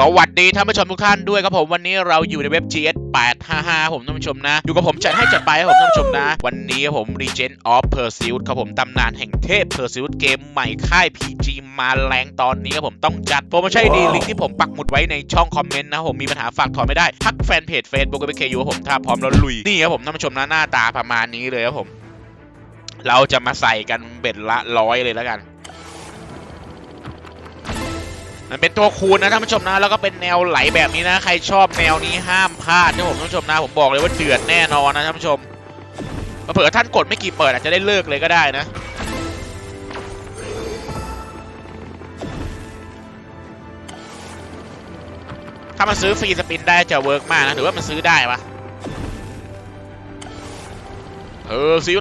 สวัสดีท่านผู้ชมทุกท่านด้วยครับผมวันนี้เราอยู่ในเว็บ GS 855ผมท่านผู้ชมนะ อยู่กับผมจัดให้จัดไปครับผมท่านผู้ชมนะ วันนี้ครับผม Regent of Pursuit ครับผมตำนานแห่งเทพ Pursuit เกมใหม่ค่าย PG มาแรงตอนนี้ครับผมต้องจัดโปรโมชั่นดีลิงก์ที่ผมปักหมุดไว้ในช่องคอมเมนต์นะครับผมมีปัญหาฝากถอนไม่ได้ทักแฟนเพจ Facebook กับเคยูครับผมถ้าพร้อมแล้วลุยนี่ครับผมท่านผู้ชมนะหน้าตาประมาณนี้เลยครับผม เราจะมาใส่กันเบ็ดละร้อยเลยแล้วกัน มันเป็นตัวคูณนะท่านผู้ชมนะแล้วก็เป็นแนวไหลแบบนี้นะ ใครชอบแนวนี้ห้ามพลาดนะผมท่านผู้ชมนะผมบอกเลยว่าเดือดแน่นอนนะท่านผู้ชมเผื่อท่านกดไม่กี่เปิดอาจจะได้เลิกเลยก็ได้นะถ้ามันซื้อฟรีสปินได้จะเวิร์กมากนะถือว่ามันซื้อได้ปะเออซิว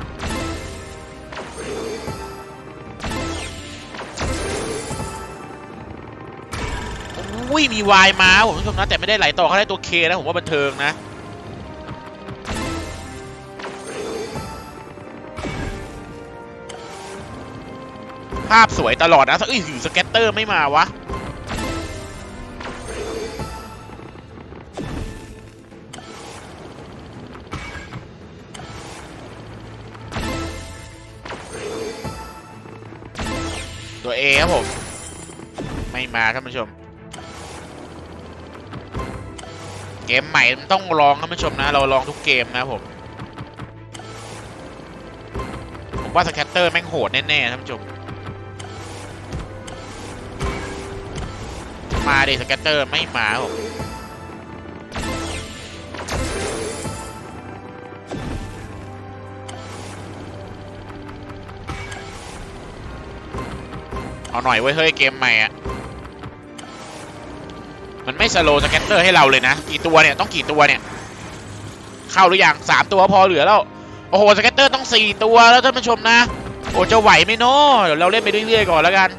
อุ้ยมีวายมาผมผู้ชมนะแต่ไม่ได้ไหลต่อเขาได้ตัวเคนะผมว่าบันเทิงนะภาพสวยตลอดนะเอ้ยอยู่สเก็ตเตอร์ไม่มาวะตัวเอครับผม ไม่มาท่านผู้ชม เกมใหม่มันต้องลองท่านผู้ชมนะ เราลองทุกเกมนะผมผมว่าสแคตเตอร์แม่งโหดแน่ๆท่านผู้ชมมาดิสแคตเตอร์ไม่มาผมเอาหน่อยเว้เฮ้ยเกมใหม่อะ มันไม่สโลสแกนเตอร์ให้เราเลยนะ กี่ตัวเนี่ยต้องกี่ตัวเนี่ย เข้าหรือยังสามตัวพอเหลือแล้ว โอ้โหสแกนเตอร์ต้องสี่ตัวแล้วท่านผู้ชมนะ โอ้จะไหวไหมเนาะเดี๋ยวเราเล่นไปเรื่อยๆก่อนแล้วกัน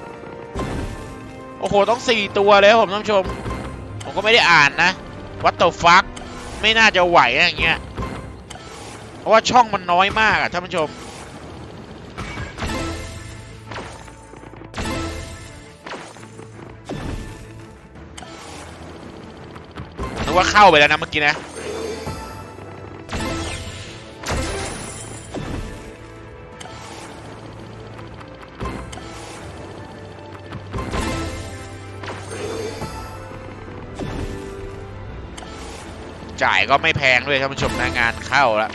โอ้โหต้องสี่ตัวเลยครับผมท่านผู้ชม ผมก็ไม่ได้อ่านนะวัตเตอร์ฟักไม่น่าจะไหวอะอย่างเงี้ย เพราะว่าช่องมันน้อยมากอะท่านผู้ชม ว่าเข้าไปแล้วนะเมื่อกี้นะจ่ายก็ไม่แพงด้วยท่านผู้ชมนะงานเข้าแล้ว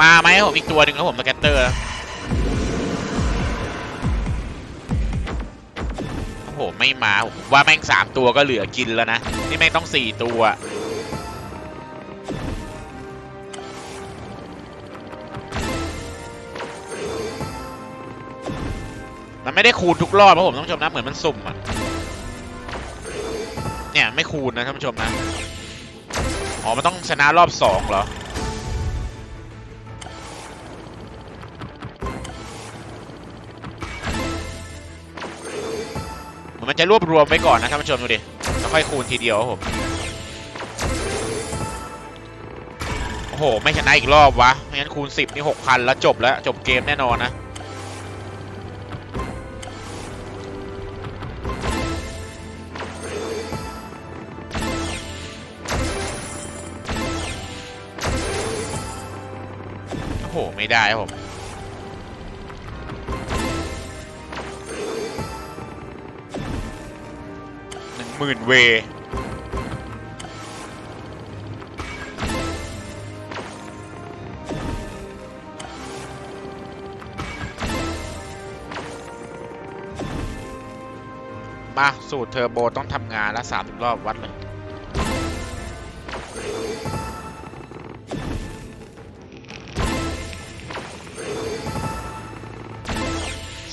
มาไหมผมอีกตัวหนึ่งครับผมสแกตเตอร์ โหไม่มาผมว่าแม่งสามตัวก็เหลือกินแล้วนะ นี่แม่งต้องสี่ตัวมันไม่ได้คูณทุกรอบนะผมท่านผู้ชมนะเหมือนมันสุ่มอะเนี่ยไม่คูณนะท่านผู้ชมนะอ๋อมันต้องชนะรอบสองเหรอ มันจะรวบรวมไว้ก่อนนะท่านผู้ชมดูดิแล้วค่อยคูณทีเดียวครับผมโอ้โห ไม่ชนะอีกรอบวะไม่งั้นคูณ10นี่6,000แล้วจบแล้ว จบเกมแน่นอนนะโอ้โห ไม่ได้ครับผม หมื่นเว มา สูตรเทอร์โบต้องทำงานล้วสามรอบวัดเลย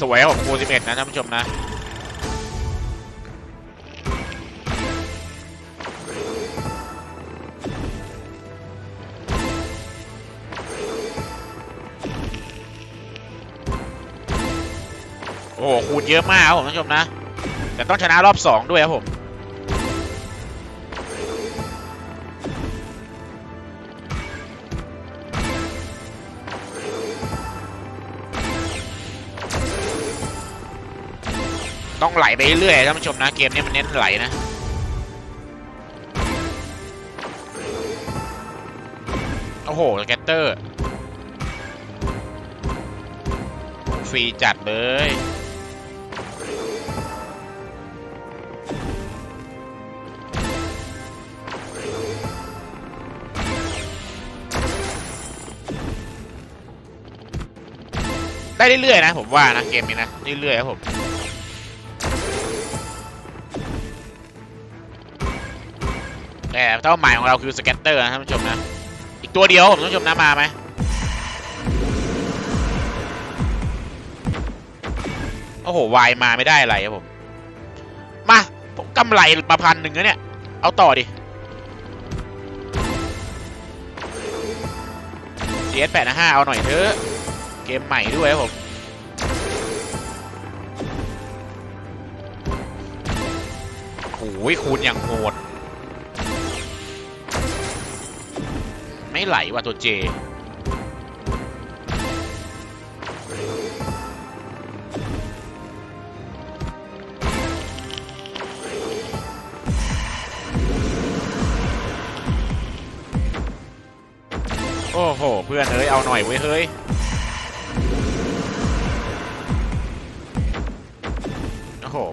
สวยของคู11นะท่านผู้ชมนะ โอ้คูณเยอะมากครับผมท่านผู้ชมนะ แต่ต้องชนะรอบสองด้วยครับผมต้องไหลไปเรื่อยๆท่านผู้ชมนะเกมนี้มันเน้นไหลนะโอ้โหแกตเตอร์ ฟรีจัดเลย ได้เรื่อยๆนะผมว่านะเกมนี้นะเรื่อยๆครับผมแต่เป้าหมายของเราคือสแกตเตอร์นะท่านผู้ชมนะ อีกตัวเดียวผมท่านผู้ชมนะมาไหมโอ้โหวายมาไม่ได้อะไรครับผม มาผมกำไรมาพันหนึ่งแล้วเนี่ย เอาต่อดิ CS 8 5เอาหน่อยเถอะ เกมใหม่ด้วยครับผมโอ้ยคูณอย่างโหด ไม่ไหลว่ะตัวเจโอ้โห เพื่อนเอ้ย เอาหน่อยเว้ย เฮ้ย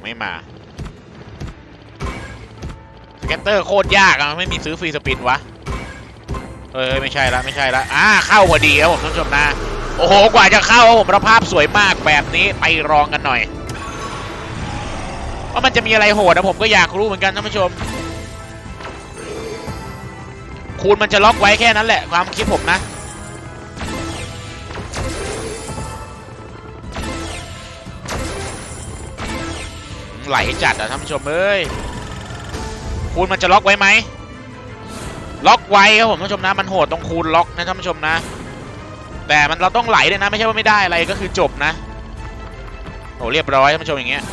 ไม่มาสเก็ตเตอร์โคตรยากอะไม่มีซื้อฟรีสปินวะเอ้ยไม่ใช่ละไม่ใช่ละอ่าเข้าพอดีครับผมท่านผู้ชมนะโอ้โหกว่าจะเข้าครับผมรภาพสวยมากแบบนี้ไปรองกันหน่อยว่ามันจะมีอะไรโหดนะผมก็อยากรู้เหมือนกันท่านผู้ชม คูณมันจะล็อกไว้แค่นั้นแหละความคิดผมนะ ไหลจัดอะท่านผู้ชมเอ้ยคูณมันจะล็อกไว้ไหมล็อกไว้ครับผมท่านผู้ชมนะ มันโหดตรงคูณล็อกนะท่านผู้ชมนะ แต่มันเราต้องไหลด้วยนะ ไม่ใช่ว่าไม่ได้อะไรก็คือจบนะโอ้เรียบร้อยท่านผู้ชมอย่างเงี้ย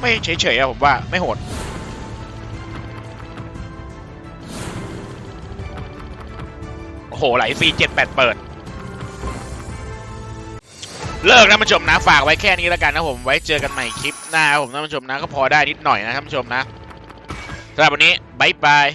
ไม่เฉยๆอะผมว่าไม่โหด หไหลฟรีเจ็ดแปดเปิด เลิกนะท่านผู้ชมนะฝากไว้แค่นี้แล้วกันนะผมไว้เจอกันใหม่คลิปหน้าผมท่านผู้ชมนะก็พอได้นิดหน่อยนะท่านผู้ชมนะสำหรับวันนี้บายบาย